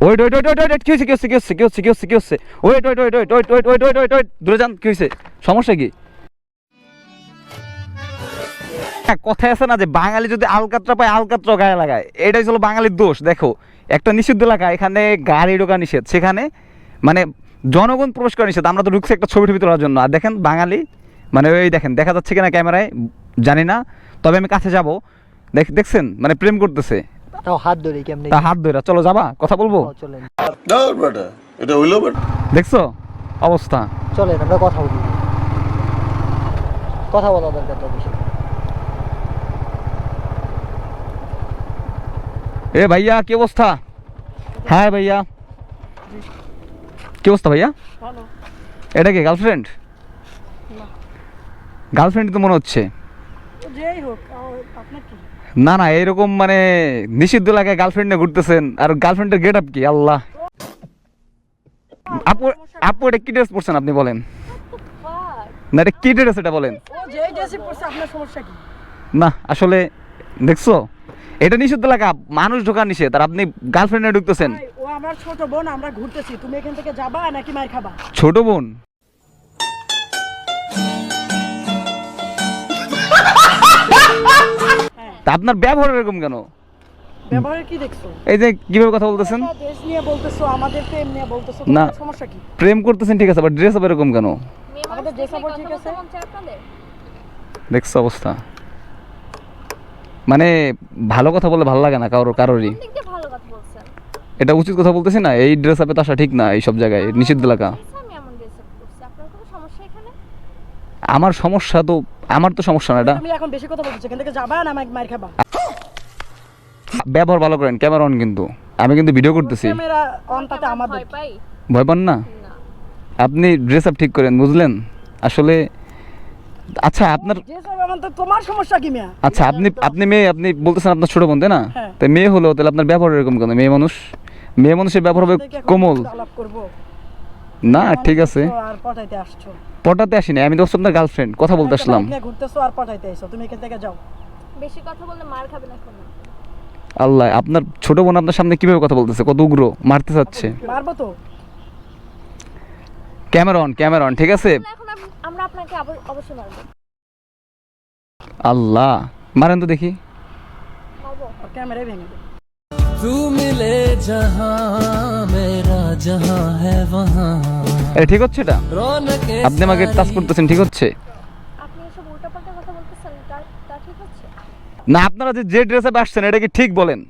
Wait wait wait wait wait কি কি হচ্ছে কি হচ্ছে কি হচ্ছে কি হচ্ছে কি হচ্ছে wait wait wait wait wait wait wait wait wait wait দূরে যান কি সমস্যা কি হ্যাঁ, আছে না যে বাঙালি যদি পায় গায়ে লাগায় এটাই বাঙালির দোষ দেখো একটা নিষিদ্ধ এলাকা এখানে গাড়ি ঢোকা নিষেধ সেখানে মানে জনগণ প্রবেশ করা নিষেধ আমরা তো ঢুকছি একটা ছবি টবি তোলার জন্য আর দেখেন বাঙালি মানে ওই দেখেন দেখা যাচ্ছে কিনা ক্যামেরায় জানি না তবে আমি কাছে যাব দেখ দেখছেন মানে প্রেম করতেছে তাও হাত ধরে কেমনে তা হাত ধরে। চলো যাবা? কথা বলব? চলেন না বেটা এটা হইল বেটা দেখছ? অবস্থা। চলেন আমরা কথা বলি। কথা বলা দরকার তো এ ভাইয়া কি অবস্থা? হ্যাঁ ভাইয়া। কি অবস্থা ভাইয়া? এটা কি গার্লফ্রেন্ড গার্লফ্রেন্ড তো মনে হচ্ছে। যেই হোক আপনার কি? না না এরকম মানে নিষিদ্ধ লাগে গার্লফ্রেন্ড ঘুরতেছেন। আর গার্লফ্রেন্ডের গেট আপ কি? আল্লাহ। আপু আপু এটা কি ড্রেস পরছেন আপনি বলেন? না এটা কি ড্রেস এটা বলেন? না আসলে দেখছ এটা নিষিদ্ধ এলাকা মানুষ ঢোকা নিষেধ আর আপনি গার্লফ্রেন্ডে ঢুকতেছেন। ও আমার ছোট বোন আমরা ঘুরতেছি। তুমি এখান থেকে যাবা নাকি মার খাবা? ছোট বোন? তা আপনার ব্যবহার এরকম কেন? ব্যবহারে কি দেখছ? এই যে কীভাবে কথা বলতেছেন? দেশ নিয়ে বলতেছো আমাদের প্রেম নিয়ে বলতেছো না। সমস্যা কি? প্রেম করতেছেন ঠিক আছে বাট ড্রেস আপ এরকম কেন? আমাদের ঠিক আছে? দেখছ অবস্থা। মানে ভালো কথা বলে ভালো লাগে না কারোর কারোরই। দিক দিয়ে ভালো কথা বলছেন? এটা উচিত কথা বলতেছি না এই ড্রেস আপে তো আসা ঠিক না এই সব জায়গায় নিষিদ্ধ এলাকা। আমি এমন ড্রেস আপ করছি আপনার কোনো সমস্যা এখানে? আমার সমস্যা তো আমার তো সমস্যা না এটা তুমি এখন বেশি কথা বলছো এখান থেকে যাবা না আমাকে মার খাবা? ব্যবহার ভালো করেন ক্যামেরা অন কিন্তু। আমি কিন্তু ভিডিও করতেছি। ক্যামেরা অন তাতে আমি আমাদের ভয় পাই। ভয় পান না? আপনি ড্রেস আপ ঠিক করেন বুঝলেন? আসলে আচ্ছা আপনার যে সব আমার তোমার সমস্যা কি মিয়া? আচ্ছা আপনি আপনি মেয়ে আপনি বলতেছেন আপনার ছোট বোন তাই না? হ্যাঁ। তাই মেয়ে হলো তাহলে আপনার ব্যবহার এরকম কেন? মেয়ে মানুষ মেয়ে মানুষের ব্যবহার হবে কোমল। আলাপ করব। না ঠিক আছে তো আর পটাইতে আসছো পটাতে আসিনি আমি তো হচ্ছে আপনার গার্লফ্রেন্ড কথা বলতে একটা আসলাম bike নিয়ে ঘুরতেছো আর পটাইতে এসো তুমি এখান থেকে যাও বেশি কথা বললে মার খাবে না কোনো আল্লাহ আপনার ছোট বোন আপনার সামনে কিভাবে কথা বলতেছে কত উগ্র মারতে চাচ্ছে মারবো তো ক্যামেরা অন ক্যামেরা অন ঠিক আছে এখন আপ- আমরা আপনাকে আবার- অবশ্যই মারবো আল্লাহ মারেন তো দেখি মারবো আর ক্যামেরাই ভেঙে দেবে तू मिले जहां मेरा जहां है वहां এটা ঠিক হচ্ছে এটা আপনি আমাকে টাচ করতেছেন ঠিক হচ্ছে না আপনারা যে যে ড্রেসে আসছেন এটা কি ঠিক বলেন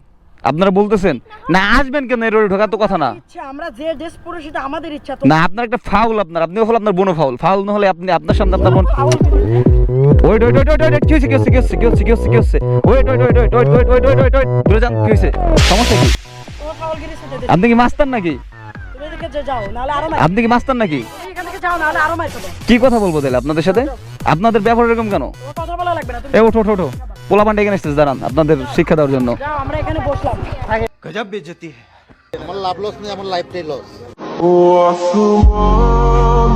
আপনারা বলতেছেন না আসবেন কেন এর ঢোকা তো কথা না আমরা যে ড্রেস পরে সেটা আমাদের ইচ্ছা তো না আপনার একটা ফাউল আপনার আপনি হল আপনার বোনো ফাউল ফাউল না হলে আপনি আপনার সামনে আপনার বোন কি হচ্ছে কি হচ্ছে কি হচ্ছে কি হচ্ছে কি হচ্ছে কি হচ্ছে আপনি কি মাস্টার নাকি আপনি কি মাস্টার নাকি? কি কথা বলব তাহলে আপনাদের সাথে? আপনাদের ব্যবহার এরকম কেন? তোমার কথা বলা লাগবে না তুমি এ ওঠো ওঠো ওঠো। পোলা পান্ডে এখানে এসেছে দাঁড়ান আপনাদের শিক্ষা দেওয়ার জন্য। যাও আমরা এখানে বসলাম। আমার লাভ লস নেই আমার লাইফটাই লস ও আসমান